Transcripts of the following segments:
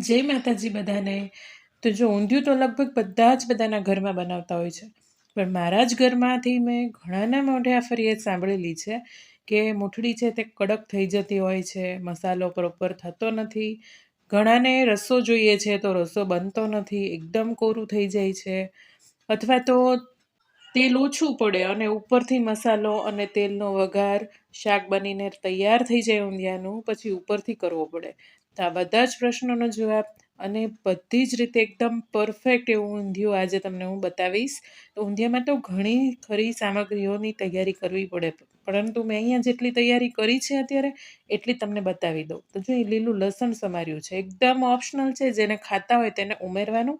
જય માતાજી બધાને તો જો ઊંધિયું તો લગભગ બધા જ બધાના ઘરમાં બનાવતા હોય છે. પણ મારા જ ઘરમાંથી મેં ઘણાના મોઢે આ ફરિયાદ સાંભળેલી છે કે મૂઠડી છે તે કડક થઈ જતી હોય છે, મસાલો પ્રોપર થતો નથી, ઘણાને રસો જોઈએ છે તો રસો બનતો નથી, એકદમ કોરું થઈ જાય છે. અથવા તો તેલ ઓછું પડે અને ઉપરથી મસાલો અને તેલનો વઘાર શાક બનીને તૈયાર થઈ જાય ઊંધિયાનું, પછી ઉપરથી કરવો પડે. તો આ બધા જ પ્રશ્નોનો જવાબ અને બધી જ રીતે એકદમ પરફેક્ટ એવું ઊંધિયું આજે તમને હું બતાવીશ. તો ઊંધિયામાં તો ઘણી ખરી સામગ્રીઓની તૈયારી કરવી પડે, પરંતુ મેં અહીંયા જેટલી તૈયારી કરી છે અત્યારે એટલી તમને બતાવી દઉં. તો જો એ લીલું લસણ સમાર્યું છે, એકદમ ઓપ્શનલ છે, જેને ખાતા હોય તેને ઉમેરવાનું,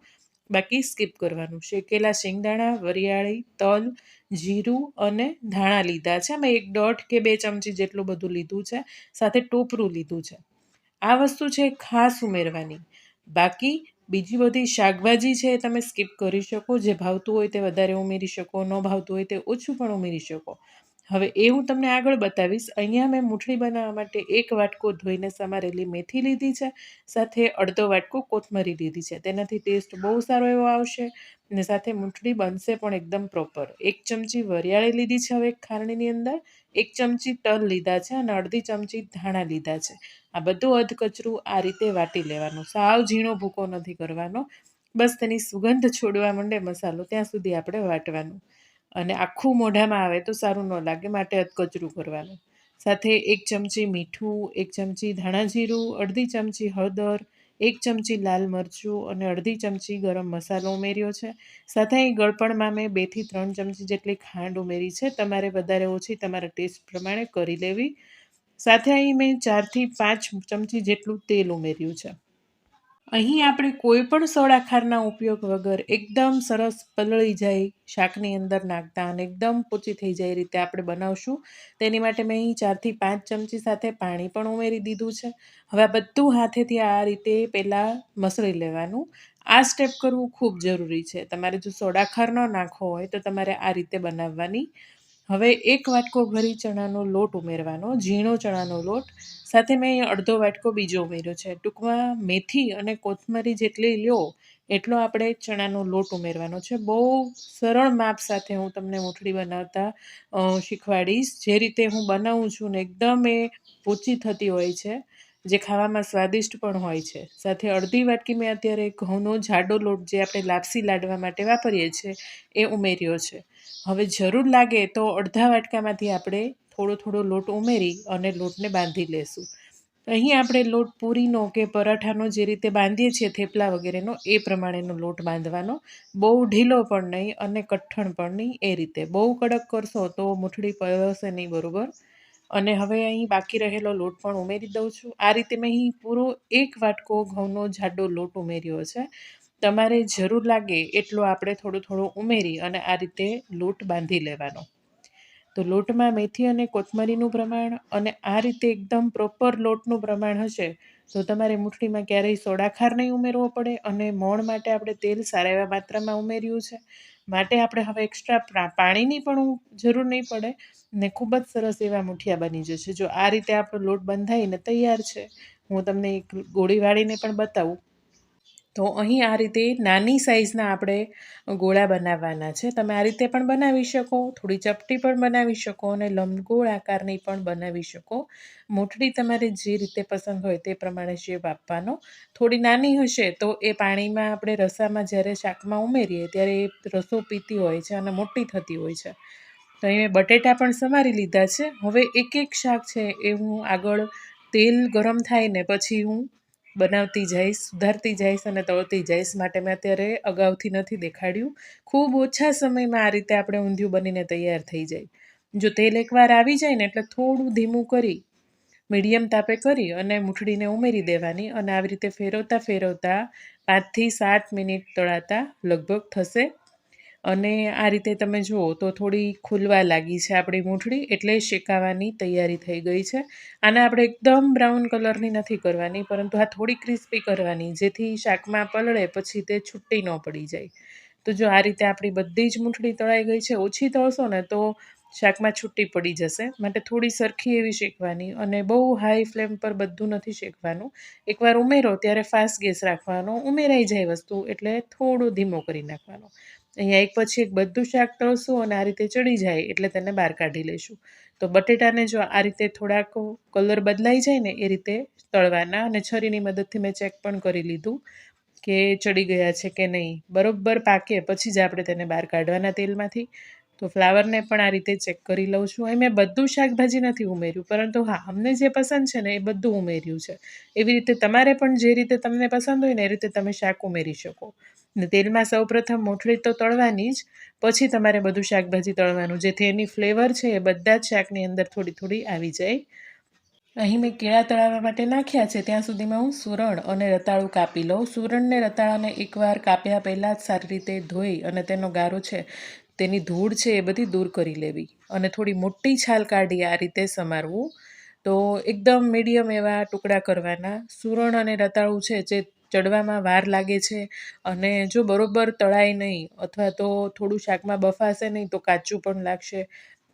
બાકી સ્કીપ કરવાનું. શેકેલા શેંગદાણા, વરિયાળી, તલ, જીરું અને ધાણા લીધા છે. મેં એક દોઢ કે બે ચમચી જેટલું બધું લીધું છે, સાથે ટોપરું લીધું છે. આ વસ્તુ છે ખાસ ઉમેરવાની. બાકી બીજી બધી શાકભાજી છે એ તમે સ્કીપ કરી શકો, જે ભાવતું હોય તે વધારે ઉમેરી શકો, ન ભાવતું હોય તે ઓછું પણ ઉમેરી શકો. હવે એ હું તમને આગળ બતાવીશ. અહીંયા મેં મૂઠળી બનાવવા માટે એક વાટકો ધોઈને સમારેલી મેથી લીધી છે, સાથે અડધો વાટકો કોથમરી લીધી છે. તેનાથી ટેસ્ટ બહુ સારો એવો આવશે અને સાથે મૂઠડી બનશે પણ એકદમ પ્રોપર. એક ચમચી વરિયાળી લીધી છે હવે ખારણીની અંદર. એક ચમચી તલ લીધા છે અને અડધી ચમચી ધાણા લીધા છે. આ બધું અધકચરું આ રીતે વાટી લેવાનું. સાવ ઝીણો ભૂકો નથી કરવાનો. બસ તેની સુગંધ છોડવા માંડે મસાલો ત્યાં સુધી આપણે વાટવાનું. અને આખું મોઢામાં આવે તો સારું ન લાગે, માટે અધકચરું કરવાનું. સાથે એક ચમચી મીઠું, એક ચમચી ધાણા જીરું, અડધી ચમચી હળદર એક ચમચી લાલ મરચું અને અડધી ચમચી ગરમ મસાલો ઉમેર્યો છે. સાથે અહીં ગળપણમાં મેં બેથી ત્રણ ચમચી જેટલી ખાંડ ઉમેરી છે. તમારે વધારે ઓછી તમારા ટેસ્ટ પ્રમાણે કરી લેવી. સાથે અહીં મેં ચારથી પાંચ ચમચી જેટલું તેલ ઉમેર્યું છે. અહીં આપણે કોઈ પણ સોડા ખારના ઉપયોગ વગર એકદમ સરસ પલળી જાય શાકની અંદર નાખતા અને એકદમ પોચી થઈ જાય એ રીતે આપણે બનાવશું. તેની માટે મેં અહીં ચારથી પાંચ ચમચી સાથે પાણી પણ ઉમેરી દીધું છે. હવે આ બધું હાથેથી આ રીતે પહેલાં મસળી લેવાનું. આ સ્ટેપ કરવું ખૂબ જરૂરી છે. તમારે જો સોડા ખાર ન નાખવો હોય તો તમારે આ રીતે બનાવવાની હવે એક વાટકો ભરી ચણાનો લોટ ઉમેરવાનો, ઝીણો ચણાનો લોટ. સાથે મેં અહીંયા અડધો વાટકો બીજો ઉમેર્યો છે. ટૂંકમાં મેથી અને કોથમરી જેટલી લ્યો, એટલો આપણે ચણાનો લોટ ઉમેરવાનો છે. બહુ સરળ માપ સાથે હું તમને મૂઠડી બનાવતા શીખવાડીશ. જે રીતે હું બનાવું છું ને એકદમ એ પોચી થતી હોય છે, જે ખાવામાં સ્વાદિષ્ટ પણ હોય છે. સાથે અડધી વાટકી મેં અત્યારે ઘઉંનો જાડો લોટ જે આપણે લાપસી લાડવા માટે વાપરીએ છીએ, એ ઉમેર્યો છે. હવે જરૂર લાગે તો અડધા વાટકામાંથી આપણે થોડો થોડો લોટ ઉમેરી અને લોટને બાંધી લેશું. અહીં આપણે લોટ પૂરીનો કે પરાઠાનો જે રીતે બાંધીએ છીએ, થેપલા વગેરેનો, એ પ્રમાણેનો લોટ બાંધવાનો. બહુ ઢીલો પણ નહીં અને કઠણ પણ નહીં એ રીતે. બહુ કડક કરશો તો મુઠડી પડશે નહીં બરાબર. અને હવે અહીં બાકી રહેલો લોટ પણ ઉમેરી દઉં છું. આ રીતે મેં અહીં પૂરો એક વાટકો ઘઉંનો જાડો લોટ ઉમેર્યો છે. તમારે જરૂર લાગે એટલો આપણે થોડું થોડું ઉમેરી અને આ રીતે લોટ બાંધી લેવાનો. તો લોટમાં મેથી અને કોથમરીનું પ્રમાણ અને આ રીતે એકદમ પ્રોપર લોટનું પ્રમાણ હશે, તો તમારે મુઠ્ઠીમાં ક્યારેય સોડાખાર નહીં ઉમેરવો પડે અને મોણ માટે આપણે તેલ સારા એવા માત્રામાં ઉમેર્યું છે. માટે આપણે હવે એક્સ્ટ્રા પાણીની પણ જરૂર નહીં પડે ને ખૂબ જ સરસ એવા મુઠિયા બની જશે. જો આ રીતે આપણો લોટ બંધાઈને તૈયાર છે, હું તમને એક ગોળી વાળીને પણ બતાવું. તો અહીં આ રીતે નાની સાઇઝના આપણે ગોળા બનાવવાના છે. તમે આ રીતે પણ બનાવી શકો, થોડી ચપટી પણ બનાવી શકો અને લંબગોળ આકારની પણ બનાવી શકો. મોટડી તમારે જે રીતે પસંદ હોય તે પ્રમાણે શેપ આપવાનો. થોડી નાની હશે તો એ પાણીમાં આપણે રસામાં જ્યારે શાકમાં ઉમેરીએ ત્યારે એ રસો પીતી હોય છે અને મોટી થતી હોય છે. તો અહીં મેં બટેટા પણ સમારી લીધા છે. હવે એક એક શાક છે એ હું આગળ તેલ ગરમ થાય ને પછી હું બનાવતી જઈશ, સુધારતી જઈશ અને તળતી જઈશ માટે મેં અત્યારે અગાઉથી નથી દેખાડ્યું. ખૂબ ઓછા સમયમાં આ રીતે આપણે ઊંધિયું બનીને તૈયાર થઈ જાય. જો તેલ એકવાર આવી જાય ને એટલે થોડું ધીમું કરી, મીડિયમ તાપે કરી અને મૂઠડીને ઉમેરી દેવાની અને આવી રીતે ફેરવતા ફેરવતા પાંચથી સાત મિનિટ તળાતા લગભગ થશે. અને આ રીતે તમે જુઓ તો થોડી ખુલવા લાગી છે આપણી મૂઠડી એટલે શેકાવાની તૈયારી થઈ ગઈ છે. આને આપણે એકદમ બ્રાઉન કલરની નથી કરવાની, પરંતુ આ થોડી ક્રિસ્પી કરવાની, જેથી શાકમાં પલળે પછી તે છૂટી ન પડી જાય. તો જો આ રીતે આપણી બધી જ મૂઠડી તળાઈ ગઈ છે, ઓછી તળશો ને તો શાકમાં છૂટી પડી જશે. માટે થોડી સરખી એવી શેકવાની અને બહુ હાઈ ફ્લેમ પર બધું નથી શેકવાનું. એકવાર ઉમેરો ત્યારે ફાસ્ટ ગેસ રાખવાનો, ઉમેરાઈ જાય વસ્તુ એટલે થોડું ધીમો કરી નાખવાનો. અહીંયા એક પછી એક બધું શાક તળશું અને આ રીતે ચડી જાય એટલે તેને બહાર કાઢી લઈશું. તો બટેટાને જો આ રીતે થોડાક કલર બદલાઈ જાય ને એ રીતે તળવાના અને છરીની મદદથી મેં ચેક પણ કરી લીધું કે ચડી ગયા છે કે નહીં. બરોબર પાકે, પછી જ આપણે તેને બહાર કાઢવાના તેલમાંથી. તો ફ્લાવરને પણ આ રીતે ચેક કરી લઉં છું. અહીં મેં બધું શાકભાજી નથી ઉમેર્યું, પરંતુ હા, અમને જે પસંદ છે ને એ બધું ઉમેર્યું છે. એવી રીતે તમારે પણ જે રીતે તમને પસંદ હોય ને એ રીતે તમે શાક ઉમેરી શકો. ને તેલમાં સૌપ્રથમ મોઠળી તો તળવાની જ, પછી તમારે બધું શાકભાજી તળવાનું. જેથી એની ફ્લેવર છે એ બધા જ શાકની અંદર થોડી થોડી આવી જાય. અહીં મેં કેળા તળાવવા માટે નાખ્યા છે. ત્યાં સુધીમાં હું સુરણ અને રતાળું કાપી લઉં. સુરણને રતાળાને એકવાર કાપ્યા પહેલાં જ સારી રીતે ધોઈ અને તેનો ગારો છે તેની ધૂળ છે એ બધી દૂર કરી લેવી. અને થોડી મોટી છાલ કાઢી આ રીતે સમારવું. તો એકદમ મીડિયમ એવા ટુકડા કરવાના. સુરણ અને રતાળું છે જે ચડવામાં વાર લાગે છે. અને જો બરોબર તળાય નહીં અથવા તો થોડું શાકમાં બફાશે નહીં તો કાચું પણ લાગશે.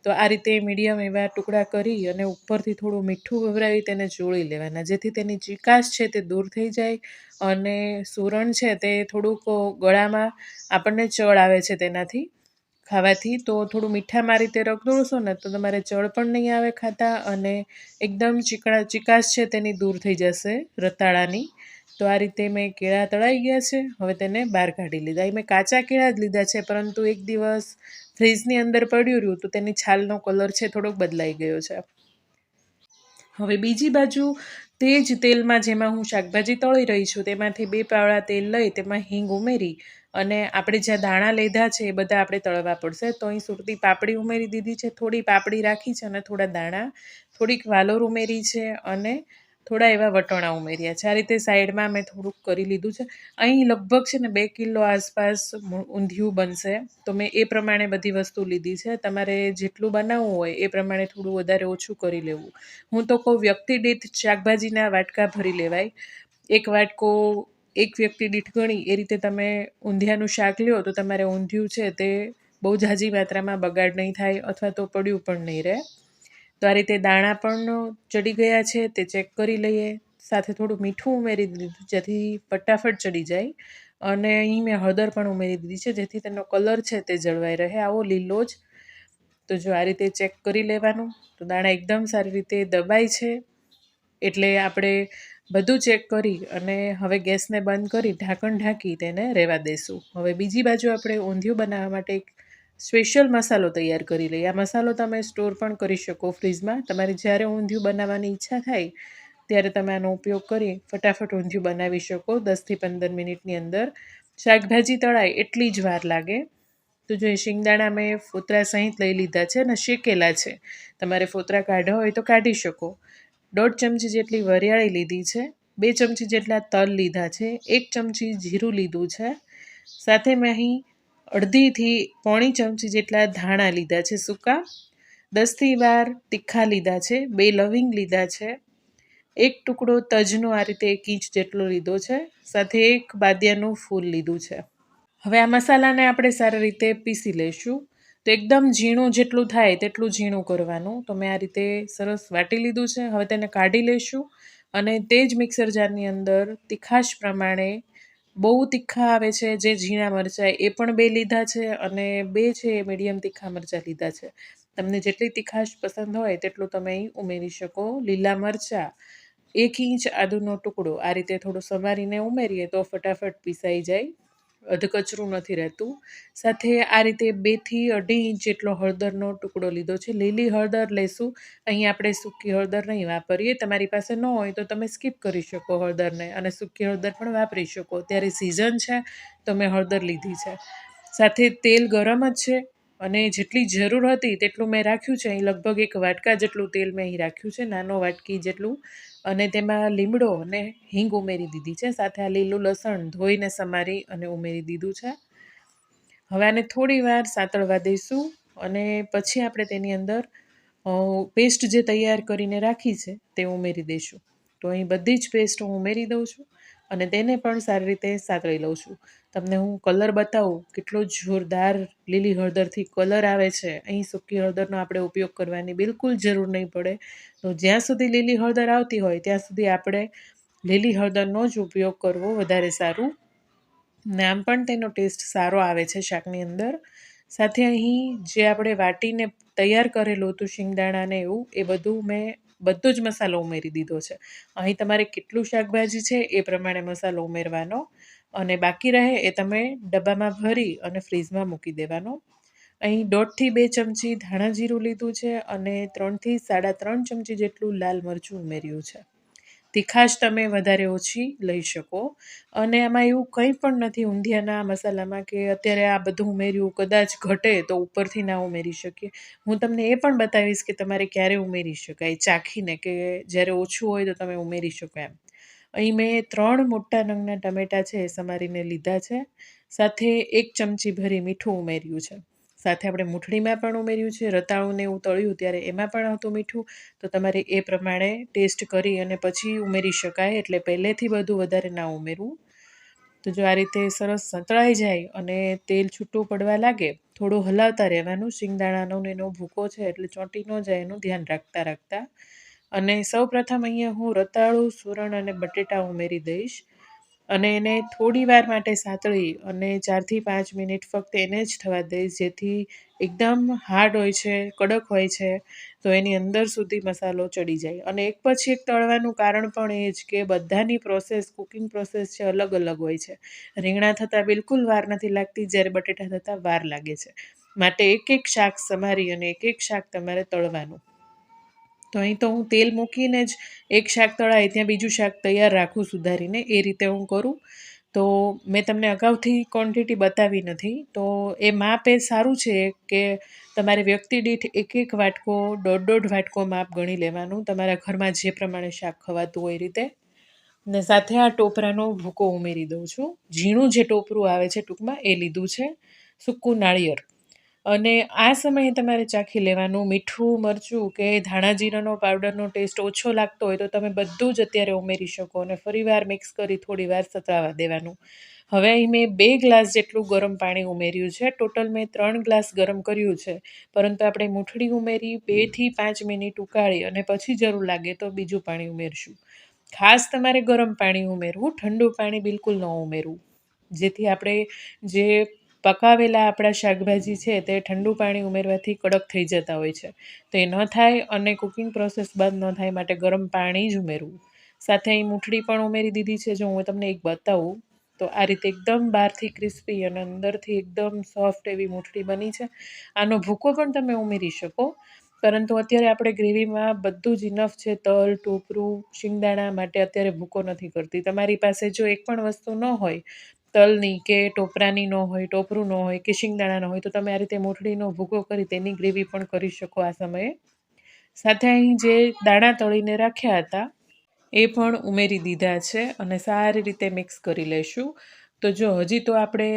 તો આ રીતે મીડિયમ એવા ટુકડા કરી અને ઉપરથી થોડું મીઠું વવરાવી તેને ચોળી લેવાના. જેથી તેની ચિકાશ છે તે દૂર થઈ જાય અને સુરણ છે તે થોડુંક ગળામાં આપણને ચડ આવે છે તેનાથી. ખાવાથી તો થોડું મીઠામાં રીતે રગદોળશો ને તો તમારે જળ પણ નહીં આવે ખાતા અને એકદમ ચીકણા ચિકાશ છે તેની દૂર થઈ જશે રતાળાની. તો આ રીતે મેં કેળા તળાઈ ગયા છે. હવે તેને બહાર કાઢી લીધા. એ મેં કાચા કેળા જ લીધા છે, પરંતુ એક દિવસ ફ્રીજની અંદર પડ્યું રહ્યું તો તેની છાલનો કલર છે થોડોક બદલાઈ ગયો છે. હવે બીજી બાજુ તે જ તેલમાં જેમાં હું શાકભાજી તળી રહી છું તેમાંથી બે પાવડા તેલ લઈ તેમાં હિંગ ઉમેરી અને આપણે જ્યાં દાણા લીધા છે એ બધા આપણે તળવા પડશે. તો અહીં સુરતી પાપડી ઉમેરી દીધી છે. થોડી પાપડી રાખી છે અને થોડા દાણા, થોડીક વાલોર ઉમેરી છે અને થોડા એવા વટોણા ઉમેર્યા છે. આ રીતે સાઈડમાં મેં થોડુંક કરી લીધું છે. અહીં લગભગ છે ને બે કિલો આસપાસ ઊંધિયું બનશે. તો મેં એ પ્રમાણે બધી વસ્તુ લીધી છે. તમારે જેટલું બનાવવું હોય એ પ્રમાણે થોડું વધારે ઓછું કરી લેવું. હું તો કહું વ્યક્તિ દીઠ શાકભાજીના વાટકા ભરી લેવાય. એક વાટકો એક વ્યક્તિ દીઠ ગણી એ રીતે તમે ઊંધિયાનું શાક લ્યો તો તમારે ઊંધિયું છે તે બહુ ઝાઝી માત્રામાં બગાડ નહીં થાય અથવા તો પડ્યું પણ નહીં રહે. તો આ રીતે દાણા પણ ચડી ગયા છે, તે ચેક કરી લઈએ. સાથે થોડું મીઠું ઉમેરી દીધું, જેથી ફટાફટ ચડી જાય. અને અહીં મેં હળદર પણ ઉમેરી દીધી છે, જેથી તેનો કલર છે તે જળવાઈ રહે. આવો લીલો જ. તો જો આ રીતે ચેક કરી લેવાનું. તો દાણા એકદમ સારી રીતે દબાય છે. એટલે આપણે બધું ચેક કરી અને હવે ગેસને બંધ કરી ઢાંકણ ઢાંકી તેને રહેવા દેશું. હવે બીજી બાજુ આપણે ઊંધિયું બનાવવા માટે એક સ્પેશિયલ મસાલો તૈયાર કરી લઈએ. આ મસાલો તમે સ્ટોર પણ કરી શકો ફ્રીજમાં તમારે જ્યારે ઊંધિયું બનાવવાની ઈચ્છા થાય, ત્યારે તમે આનો ઉપયોગ કરી ફટાફટ ઊંધિયું બનાવી શકો. દસથી પંદર મિનિટની અંદર શાકભાજી તળાય એટલી જ વાર લાગે. તો જો શિંગદાણા મેં ફોતરા સહિત લઈ લીધા છે અને શેકેલા છે. તમારે ફોતરા કાઢવા હોય તો કાઢી શકો. દોઢ ચમચી જેટલી વરિયાળી લીધી છે, બે ચમચી જેટલા તલ લીધા છે, એક ચમચી જીરું લીધું છે. સાથે મેં અહીં અડધીથી પોણી ચમચી જેટલા ધાણા લીધા છે સૂકા, દસથી બાર તીખા લીધા છે, બે લવિંગ લીધા છે. એક ટુકડો તજનો આ રીતે એક ઇંચ જેટલો લીધો છે, સાથે એક બાદિયાનું ફૂલ લીધું છે. હવે આ મસાલાને આપણે સારી રીતે પીસી લઈશું. તો એકદમ ઝીણું જેટલું થાય તેટલું ઝીણું કરવાનું. તો મેં આ રીતે સરસ વાટી લીધું છે. હવે તેને કાઢી લઈશું અને તે જ મિક્સર જારની અંદર તીખાશ પ્રમાણે બહુ તીખા આવે છે, જે ઝીણા મરચાં એ પણ બે લીધા છે અને બે છે એ મીડિયમ તીખા મરચાં લીધા છે. તમને જેટલી તીખાશ પસંદ હોય તેટલું તમે અહીં ઉમેરી શકો. લીલા મરચાં, એક ઇંચ આદુનો ટુકડો આ રીતે થોડો સમારીને ઉમેરીએ તો ફટાફટ પીસાઈ જાય. અધકચરું નથી રહેતું. સાથે આ રીતે બેથી અઢી ઇંચ જેટલો હળદરનો ટુકડો લીધો છે. લીલી હળદર લેશું. અહીં આપણે સૂકી હળદર નહીં વાપરીએ. તમારી પાસે ન હોય તો તમે સ્કીપ કરી શકો હળદરને અને સૂકી હળદર પણ વાપરી શકો. ત્યારે સિઝન છે. તો મેં હળદર લીધી છે. સાથે તેલ ગરમ જ છે અને જેટલી જરૂર હતી તેટલું મેં રાખ્યું છે. અહીં લગભગ એક વાટકા જેટલું તેલ મેં અહીં રાખ્યું છે. નાનો વાટકી જેટલું અને તેમાં લીમડો અને હિંગ ઉમેરી દીધી છે. સાથે આ લીલું લસણ ધોઈને સમારી અને ઉમેરી દીધું છે. હવે આને થોડી વાર સાતળવા દઈશું અને પછી આપણે તેની અંદર પેસ્ટ જે તૈયાર કરીને રાખી છે તે ઉમેરી દઈશું. તો અહીં બધી જ પેસ્ટ હું ઉમેરી દઉં છું અને તેને પણ સારી રીતે સાતળી લઉં છું. તમને હું કલર બતાવું, કેટલો જોરદાર લીલી હળદરથી કલર આવે છે. અહીં સૂકી હળદરનો આપણે ઉપયોગ કરવાની બિલકુલ જરૂર નહીં પડે. તો જ્યાં સુધી લીલી હળદર આવતી હોય, ત્યાં સુધી આપણે લીલી હળદરનો જ ઉપયોગ કરવો વધારે સારું. નામ પણ તેનો ટેસ્ટ સારો આવે છે શાકની અંદર. સાથે અહીં જે આપણે વાટીને તૈયાર કરેલું હતું શિંગદાણાને એવું, એ બધું મેં બધો જ મસાલો ઉમેરી દીધો છે. અહીં તમારે કેટલું શાકભાજી છે એ પ્રમાણે મસાલો ઉમેરવાનો. અને બાકી રહે એ તમે ડબ્બામાં ભરી અને ફ્રીઝમાં મૂકી દેવાનો. અહીં દોઢથી બે ચમચી ધાણા જીરું લીધું છે અને ત્રણથી સાડા ત્રણ ચમચી જેટલું લાલ મરચું ઉમેર્યું છે. તીખાશ તમે વધારે ઓછી લઈ શકો. અને આમાં એવું કંઈ પણ નથી ઊંધિયાના મસાલામાં કે અત્યારે આ બધું ઉમેર્યું, કદાચ ઘટે તો ઉપરથી ના ઉમેરી શકીએ. હું તમને એ પણ બતાવીશ કે તમારે ક્યારે ઉમેરી શકાય, ચાખીને કે જ્યારે ઓછું હોય તો તમે ઉમેરી શકો એમ. અહીં મેં ત્રણ મોટા નંગના ટમેટાં છે એ સમારીને લીધા છે. સાથે એક ચમચી ભરી મીઠું ઉમેર્યું છે. સાથે આપણે મૂઠડીમાં પણ ઉમેર્યું છે. રતાળુંને એવું તળ્યું ત્યારે એમાં પણ હતું મીઠું. તો તમારે એ પ્રમાણે ટેસ્ટ કરી અને પછી ઉમેરી શકાય એટલે પહેલેથી બધું વધારે ના ઉમેરવું. તો જો આ રીતે સરસ સંતળાઈ જાય અને તેલ છૂટું પડવા લાગે, થોડું હલાવતા રહેવાનું. શિંગદાણાનો એનો ભૂકો છે એટલે ચોંટી ન જાય એનું ધ્યાન રાખતા રાખતા અને સૌ પ્રથમ અહીંયા હું રતાળું, સુરણ અને બટેટા ઉમેરી દઈશ. અને એને થોડી વાર માટે સાતળી અને ચારથી પાંચ મિનિટ ફક્ત એને જ થવા દઈશ, જેથી એકદમ હાર્ડ હોય છે, કડક હોય છે, તો એની અંદર સુધી મસાલો ચડી જાય. અને એક પછી એક તળવાનું કારણ પણ એ જ કે બધાની પ્રોસેસ કુકિંગ પ્રોસેસ છે, અલગ અલગ હોય છે. રીંગણા થતાં બિલકુલ વાર નથી લાગતી, જ્યારે બટેટા થતાં વાર લાગે છે. માટે એક એક શાક સમારી અને એક એક શાક તમારે તળવાનું. તો અહીં તો હું તેલ મૂકીને જ એક શાક તળાય ત્યાં બીજું શાક તૈયાર રાખું સુધારીને, એ રીતે હું કરું. તો મેં તમને અગાઉથી ક્વોન્ટિટી બતાવી નથી. તો એ માપ એ સારું છે કે તમારે વ્યક્તિ દીઠ એક એક વાટકો, દોઢ દોઢ વાટકો માપ ગણી લેવાનું તમારા ઘરમાં જે પ્રમાણે શાક ખવાતું હોય એ રીતે. ને સાથે આ ટોપરાનો ભૂકો ઉમેરી દઉં છું. ઝીણું જે ટોપરું આવે છે ટૂંકમાં એ લીધું છે. સૂકું નાળિયેર. અને આ સમયે તમારે ચાખી લેવાનું મીઠું, મરચું કે ધાણા જીરાનો પાવડરનો ટેસ્ટ ઓછો લાગતો હોય તો તમે બધું જ અત્યારે ઉમેરી શકો અને ફરીવાર મિક્સ કરી થોડી વાર સતરાવા દેવાનું. હવે અહીં મેં બે ગ્લાસ જેટલું ગરમ પાણી ઉમેર્યું છે. ટોટલ મેં ત્રણ ગ્લાસ ગરમ કર્યું છે. પરંતુ આપણે મૂઠડી ઉમેરી, બેથી પાંચ મિનિટ ઉકાળી અને પછી જરૂર લાગે તો બીજું પાણી ઉમેરશું. ખાસ તમારે ગરમ પાણી ઉમેરવું, ઠંડુ પાણી બિલકુલ ન ઉમેરવું. જેથી આપણે જે પકાવેલા આપણા શાકભાજી છે તે ઠંડુ પાણી ઉમેરવાથી કડક થઈ જતા હોય છે. તો એ ન થાય અને કુકિંગ પ્રોસેસ બાદ ન થાય માટે ગરમ પાણી જ ઉમેરવું. સાથે અહીં મૂઠડી પણ ઉમેરી દીધી છે. જો હું તમને એક બતાવું, તો આ રીતે એકદમ બહારથી ક્રિસ્પી અને અંદરથી એકદમ સોફ્ટ એવી મૂઠડી બની છે. આનો ભૂકો પણ તમે ઉમેરી શકો, પરંતુ અત્યારે આપણે ગ્રેવીમાં બધું જ ઇનફ છે. તલ, ટોપરું, શિંગદાણા માટે અત્યારે ભૂકો નથી કરતી. તમારી પાસે જો એક પણ વસ્તુ ન હોય તલની કે ટોપરાની ન હોય, ટોપરું ન હોય કે શિંગદાણા ન હોય, તો તમે આ રીતે મૂઠડીનો ભૂકો કરી તેની ગ્રેવી પણ કરી શકો આ સમયે. સાથે અહીં જે દાણા તળીને રાખ્યા હતા, એ પણ ઉમેરી દીધા છે અને સારી રીતે મિક્સ કરી લઈશું. તો જો હજી તો આપણે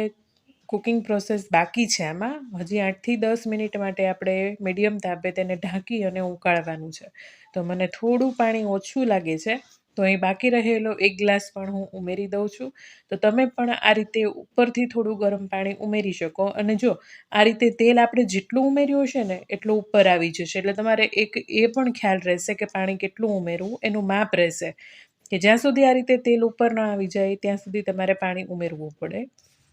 કુકિંગ પ્રોસેસ બાકી છે આમાં, હજી આઠથી દસ મિનિટ માટે આપણે મીડિયમ તાપે તેને ઢાંકી અને ઉકાળવાનું છે. તો મને થોડું પાણી ઓછું લાગે છે. તો અહીં બાકી રહેલો એક ગ્લાસ પણ હું ઉમેરી દઉં છું. તો તમે પણ આ રીતે ઉપરથી થોડું ગરમ પાણી ઉમેરી શકો. અને જો આ રીતે તેલ આપણે જેટલું ઉમેર્યું હશે ને, એટલું ઉપર આવી જશે. એટલે તમારે એક એ પણ ખ્યાલ રહેશે કે પાણી કેટલું ઉમેરવું, એનું માપ રહેશે. કે જ્યાં સુધી આ રીતે તેલ ઉપર ન આવી જાય, ત્યાં સુધી તમારે પાણી ઉમેરવું પડે.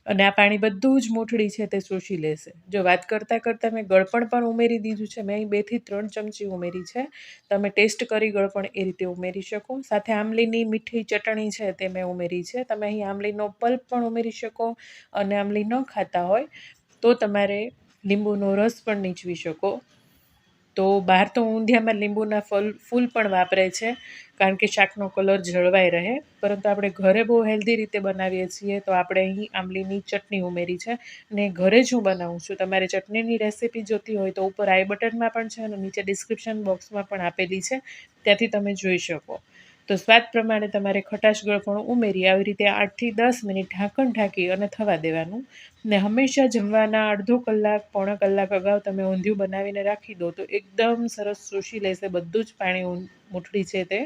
અને આ પાણી બધું જ મૂઠડી છે તે શોષી લેશે. જો વાત કરતાં કરતાં મેં ગળપણ પણ ઉમેરી દીધું છે. મેં અહીં બેથી ત્રણ ચમચી ઉમેરી છે. તમે ટેસ્ટ કરી ગળપણ એ રીતે ઉમેરી શકો. સાથે આંબલીની મીઠી ચટણી છે તે મેં ઉમેરી છે. તમે અહીં આંબલીનો પલ્પ પણ ઉમેરી શકો અને આંબલી ન ખાતા હોય તો તમારે લીંબુનો રસ પણ નીચવી શકો. તો બહાર તો ઊંધિયામાં લીંબુના ફલ, ફૂલ પણ વાપરે છે, કારણ કે શાકનો કલર જળવાઈ રહે. પરંતુ આપણે ઘરે બહુ હેલ્ધી રીતે બનાવીએ છીએ, તો આપણે અહીં આંબલીની ચટણી ઉમેરી છે ને ઘરે જ હું બનાવું છું. તમારે ચટણીની રેસીપી જોતી હોય તો ઉપર આઈ બટનમાં પણ છે અને નીચે ડિસ્ક્રિપ્શન બોક્સમાં પણ આપેલી છે. ત્યાંથી તમે જોઈ શકો. તો સ્વાદ પ્રમાણે તમારે ખટાશ ગળપણું ઉમેરી આવી રીતે આઠથી દસ મિનિટ ઢાંકણ ઢાંકી અને થવા દેવાનું. ને હંમેશા જમવાના અડધો કલાક, પોણા કલાક અગાઉ તમે ઊંધિયું બનાવીને રાખી દો તો એકદમ સરસ શોષી લેશે, બધું જ પાણી મૂઠડી છે તે.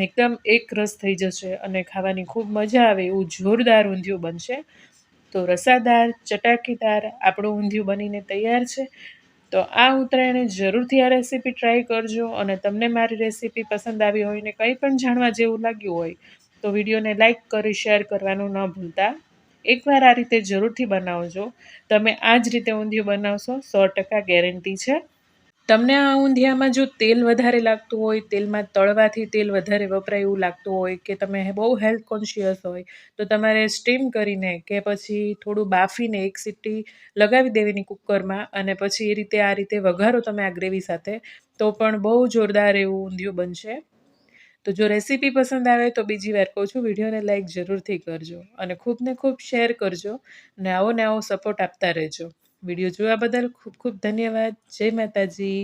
એકદમ એક રસ થઈ જશે અને ખાવાની ખૂબ મજા આવે એવું જોરદાર ઊંધિયું બનશે. તો રસાદાર, ચટાકીદાર આપણું ઊંધિયું બનીને તૈયાર છે. તો આ ઉત્તરાયણે જરૂરથી આ રેસીપી ટ્રાય કરજો અને તમને મારી રેસીપી પસંદ આવી હોય ને કંઈ પણ જાણવા જેવું લાગ્યું હોય, તો વિડીયોને લાઇક કરી શેર કરવાનું ન ભૂલતા. એકવાર આ રીતે જરૂરથી બનાવજો. તમે આ જ રીતે ઊંધિયું બનાવશો, સો ટકા ગેરંટી છે. તમને આ ઊંધિયામાં જો તેલ વધારે લાગતું હોય, તેલમાં તળવાથી તેલ વધારે વપરાય એવું લાગતું હોય કે તમે બહુ હેલ્થ કોન્શિયસ હોય, તો તમારે સ્ટીમ કરીને કે પછી થોડું બાફીને એક સીટી લગાવી દેવીની કુકરમાં અને પછી એ રીતે આ રીતે વઘારો તમે આ ગ્રેવી સાથે, તો પણ બહુ જોરદાર એવું ઊંધિયું બનશે. તો જો રેસીપી પસંદ આવે તો બીજી વાર કહું છું, વિડીયોને લાઇક જરૂરથી કરજો અને ખૂબ ને ખૂબ શેર કરજો ને આવો ને આવો સપોર્ટ આપતા રહેજો. વીડિયો જોવા બદલ ખૂબ ખૂબ ધન્યવાદ. જય માતાજી.